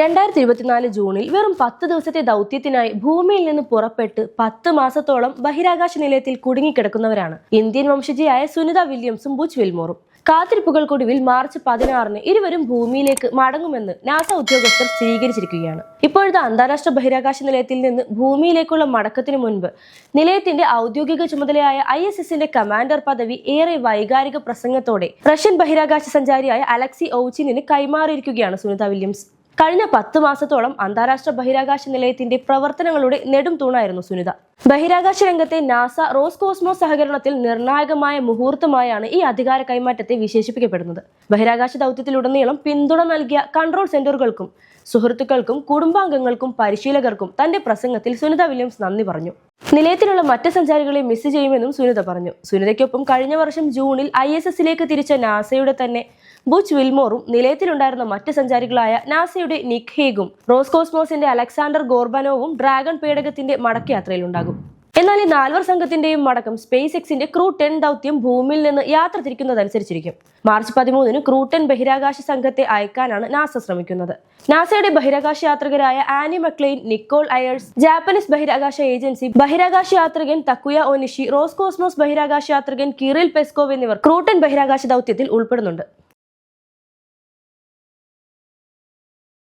രണ്ടായിരത്തി ഇരുപത്തിനാല് ജൂണിൽ വെറും പത്ത് ദിവസത്തെ ദൗത്യത്തിനായി ഭൂമിയിൽ നിന്ന് പുറപ്പെട്ട് പത്ത് മാസത്തോളം ബഹിരാകാശ നിലയത്തിൽ കുടുങ്ങിക്കിടക്കുന്നവരാണ് ഇന്ത്യൻ വംശജയായ സുനിത വില്യംസും ബുച്ച് വിൽമോറും. കാത്തിരിപ്പുകൾക്കൊടുവിൽ മാർച്ച് പതിനാറിന് ഇരുവരും ഭൂമിയിലേക്ക് മടങ്ങുമെന്ന് നാസ ഉദ്യോഗസ്ഥർ സ്ഥിരീകരിച്ചിരിക്കുകയാണ്. ഇപ്പോഴത്തെ അന്താരാഷ്ട്ര ബഹിരാകാശ നിലയത്തിൽ നിന്ന് ഭൂമിയിലേക്കുള്ള മടക്കത്തിന് മുൻപ് നിലയത്തിന്റെ ഔദ്യോഗിക ചുമതലയായ ഐ എസ് എസിന്റെ കമാൻഡർ പദവി ഏറെ വൈകാരിക പ്രസംഗത്തോടെ റഷ്യൻ ബഹിരാകാശ സഞ്ചാരിയായ അലക്സി ഓച്ചിനിന് കൈമാറിയിരിക്കുകയാണ് സുനിത വില്യംസ്. കഴിഞ്ഞ പത്ത് മാസത്തോളം അന്താരാഷ്ട്ര ബഹിരാകാശ നിലയത്തിന്റെ പ്രവർത്തനങ്ങളുടെ നെടും തൂണായിരുന്നു സുനിത. ബഹിരാകാശ രംഗത്തെ നാസ റോസ് കോസ്മോസ് സഹകരണത്തിൽ നിർണായകമായ മുഹൂർത്തമായാണ് ഈ അധികാര കൈമാറ്റത്തെ വിശേഷിപ്പിക്കപ്പെടുന്നത്. ബഹിരാകാശ ദൗത്യത്തിലുടനീളം പിന്തുണ നൽകിയ കൺട്രോൾ സെന്ററുകൾക്കും സുഹൃത്തുക്കൾക്കും കുടുംബാംഗങ്ങൾക്കും പരിശീലകർക്കും തന്റെ പ്രസംഗത്തിൽ സുനിത വില്യംസ് നന്ദി പറഞ്ഞു. നിലയത്തിലുള്ള മറ്റ് സഞ്ചാരികളെ മിസ് ചെയ്യുമെന്നും സുനിത പറഞ്ഞു. സുനിതയ്ക്കൊപ്പം കഴിഞ്ഞ വർഷം ജൂണിൽ ഐ തിരിച്ച നാസയുടെ തന്നെ ബുച്ച് വിൽമോറും നിലയത്തിലുണ്ടായിരുന്ന മറ്റ് സഞ്ചാരികളായ നാസയുടെ നിക് ഹേഗും റോസ് കോസ്മോസിന്റെ അലക്സാണ്ടർ ഗോർബനോവും ഡ്രാഗൺ പേടകത്തിന്റെ മടക്കയാത്രയിലുണ്ടാകും. എന്നാൽ ഈ നാൽവർ സംഘത്തിന്റെയും മടക്കം സ്പേസ് എക്സിന്റെ ക്രൂ ടെൻ ദൗത്യം ഭൂമിയിൽ നിന്ന് യാത്ര തിരിക്കുന്നതനുസരിച്ചിരിക്കും. മാർച്ച് പതിമൂന്നിന് ക്രൂ ടെൻ ബഹിരാകാശ സംഘത്തെ അയക്കാനാണ് നാസ ശ്രമിക്കുന്നത്. നാസയുടെ ബഹിരാകാശ യാത്രികരായ Anne McClain Nicole Ayers Japanese ബഹിരാകാശ ഏജൻസി ബഹിരാകാശ യാത്രികൻ തക്കുയ ഒനിഷി റോസ്കോസ്മോസ് ബഹിരാകാശ യാത്രികൻ കിറിൽ പെസ്കോവ് എന്നിവർ ക്രൂ ക്രൂട്ടൻ ബഹിരാകാശ ദൗത്യത്തിൽ ഉൾപ്പെടുന്നുണ്ട്.